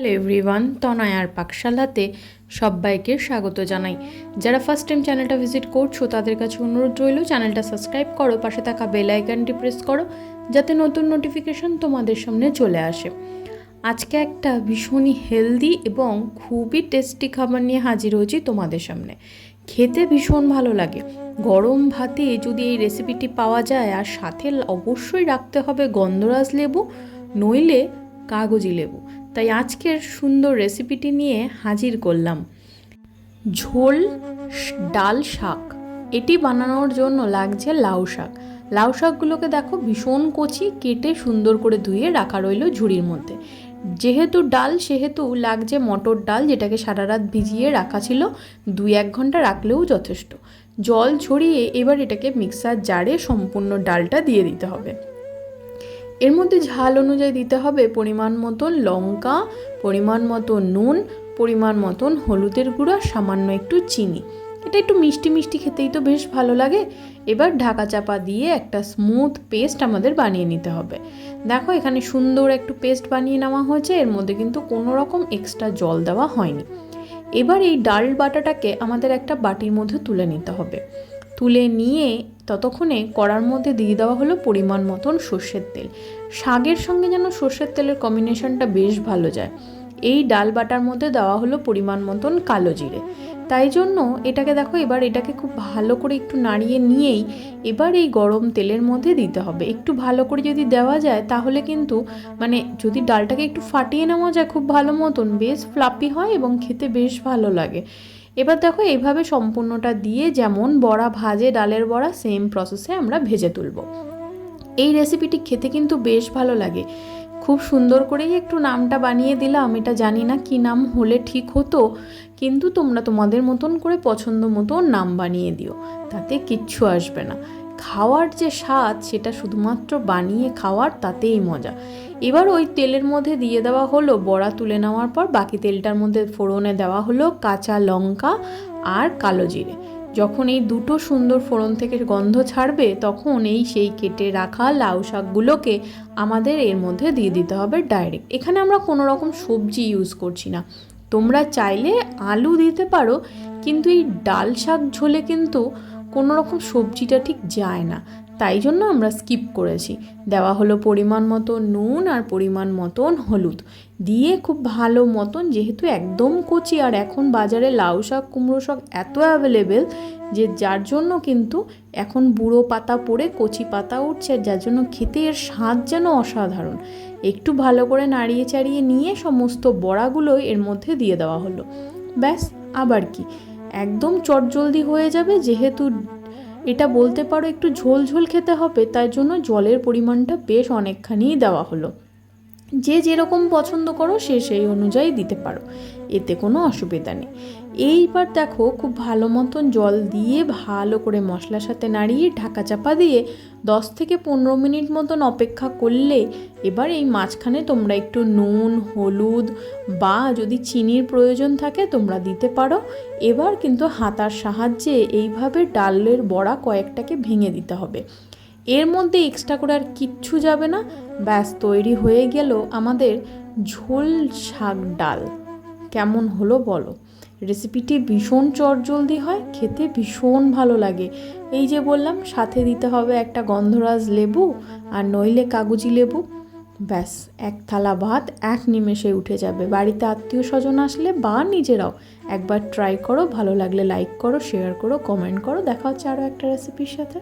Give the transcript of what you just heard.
Hello everyone তনয়ার পাকশালাতে সবাইকে স্বাগত জানাই। যারা ফার্স্ট টাইম চ্যানেলটা ভিজিট করছ, তাদের কাছে অনুরোধ রইল চ্যানেলটা সাবস্ক্রাইব করো, পাশে থাকা বেল আইকনটি প্রেস করো, যাতে নতুন নোটিফিকেশন তোমাদের সামনে চলে আসে। আজকে একটা ভীষণই হেলদি এবং খুবই টেস্টি খাবার নিয়ে হাজির হয়েছি তোমাদের সামনে। খেতে ভীষণ ভালো লাগে। গরম ভাতে যদি এই রেসিপিটি পাওয়া যায়, আর সাথে অবশ্যই রাখতে হবে গন্ধরাজ লেবু, নইলে কাগজি লেবু। তাই আজকের সুন্দর রেসিপিটি নিয়ে হাজির করলাম। ঝোল, ডাল শাক। এটি বানানোর জন্য লাগছে লাউ শাক। লাউ শাকগুলোকে দেখো ভীষণ কচি কেটে সুন্দর করে ধুয়ে রাখা রইল ঝুড়ির মধ্যে। যেহেতু ডাল, সেহেতু লাগছে মটর ডাল, যেটাকে সারা রাত ভিজিয়ে রাখা ছিল, দুই এক ঘণ্টা রাখলেও যথেষ্ট। জল ছড়িয়ে এবার এটাকে মিক্সার জারে সম্পূর্ণ ডালটা দিয়ে দিতে হবে। এর মধ্যে ঝাল অনুযায়ী দিতে হবে পরিমাণ মতন লঙ্কা, পরিমাণ মতো নুন, পরিমাণ মতন হলুদের গুঁড়া, সামান্য একটু চিনি। এটা একটু মিষ্টি মিষ্টি খেতেই তো বেশ ভালো লাগে। এবার ঢাকা চাপা দিয়ে একটা স্মুথ পেস্ট আমাদের বানিয়ে নিতে হবে। দেখো এখানে সুন্দর একটু পেস্ট বানিয়ে নেওয়া হয়েছে, এর মধ্যে কিন্তু কোনো রকম এক্সট্রা জল দেওয়া হয়নি। এবার এই ডাল বাটাটাকে আমাদের একটা বাটির মধ্যে তুলে নিতে হবে। তুলে নিয়ে ততক্ষণে কড়ার মধ্যে দিয়ে দেওয়া হলো পরিমাণ মতন সর্ষের তেল। শাকের সঙ্গে যেন সর্ষের তেলের কম্বিনেশনটা বেশ ভালো যায়। এই ডাল বাটার মধ্যে দেওয়া হলো পরিমাণ মতন কালো জিরে। তাই জন্য এটাকে দেখো, এবার এটাকে খুব ভালো করে একটু নাড়িয়ে নিয়েই এবার এই গরম তেলের মধ্যে দিতে হবে। একটু ভালো করে যদি দেওয়া যায়, তাহলে কিন্তু মানে যদি ডালটাকে একটু ফাটিয়ে নেওয়া যায় খুব ভালো মতন, বেশ ফ্লাপি হয় এবং খেতে বেশ ভালো লাগে। এবার দেখো এইভাবে সম্পূর্ণটা দিয়ে যেমন বড়া ভাজে, ডালের বড়া সেম প্রসেসে আমরা ভেজে তুলব। এই রেসিপিটি খেতে কিন্তু বেশ ভালো লাগে। খুব সুন্দর করেই একটু নামটা বানিয়ে দিলাম, এটা জানি না কি নাম হলে ঠিক হতো, কিন্তু তোমরা তোমাদের মতন করে পছন্দ মতো নাম বানিয়ে দিও, তাতে কিচ্ছু আসবে না। খাওয়ার যে স্বাদ, সেটা শুধুমাত্র বানিয়ে খাওয়ার তাতেই মজা। এবার ওই তেলের মধ্যে দিয়ে দেওয়া হলো বড়া তুলে নেওয়ার পর বাকি তেলটার মধ্যে ফোড়নে দেওয়া হলো কাঁচা লঙ্কা আর কালো জিরে। যখন এই দুটো সুন্দর ফোড়ন থেকে গন্ধ ছাড়বে, তখন এই সেই কেটে রাখা লাউ শাকগুলোকে আমাদের এর মধ্যে দিয়ে দিতে হবে ডাইরেক্ট এখানে আমরা কোনো রকম সবজি ইউজ করছি না। তোমরা চাইলে আলু দিতে পারো, কিন্তু এই ডাল শাক ঝোলে কিন্তু কোনো রকম সবজিটা ঠিক যায় না। তাই জন্য আমরা স্কিপ করেছি। দেওয়া হলো পরিমাণ মতো নুন আর পরিমাণ মতন হলুদ। দিয়ে খুব ভালো মতন যেহেতু একদম কচি আর এখন বাজারে লাউ শাক, কুমড়ো শাক এত অ্যাভেলেবেল যে যার জন্য কিন্তু এখন বুড়ো পাতা পড়ে কচি পাতা উঠছে, যার জন্য খেতে এর স্বাদ যেন অসাধারণ। একটু ভালো করে নাড়িয়ে চাড়িয়ে নিয়ে সমস্ত বড়াগুলো এর মধ্যে দিয়ে দেওয়া হলো। ব্যাস, আবার কি? একদম চটজলদি হয়ে যাবে যেহেতু এটা বলতে পারো একটু ঝোল ঝোল খেতে হবে, তাই জন্য জলের পরিমাণটা বেশ অনেকখানিই দেওয়া হলো। যে যেরকম পছন্দ করো সে সেই অনুযায়ী দিতে পারো। এতে কোনো অসুবিধা নেই। এইবার দেখো খুব ভালো মতন জল দিয়ে ভালো করে মশলার সাথে নাড়িয়ে ঢাকা চাপা দিয়ে দশ থেকে পনেরো মিনিট মতন অপেক্ষা করলে এবার এই মাঝখানে তোমরা একটু নুন, হলুদ বা যদি চিনির প্রয়োজন থাকে তোমরা দিতে পারো। এবার কিন্তু হাতার সাহায্যে এইভাবে ডালের বড়া কয়েকটাকে ভেঙে দিতে হবে। এর মধ্যে এক্সট্রা করে আর কিচ্ছু যাবে না। ব্যাস, তৈরি হয়ে গেল আমাদের ঝোল শাক ডাল। কেমন হলো বলো? রেসিপিটি ভীষণ চটজলদি হয়, খেতে ভীষণ ভালো লাগে। এই যে বললাম, সাথে দিতে হবে একটা গন্ধরাজ লেবু আর নইলে কাগজি লেবু। ব্যাস, এক থালা ভাত, এক নিমেষে উঠে যাবে। বাড়িতে আত্মীয় স্বজন আসলে বা নিজেরাও একবার ট্রাই করো, ভালো লাগলে লাইক করো শেয়ার করো কমেন্ট করো। দেখা হচ্ছে আরও একটা রেসিপির সাথে।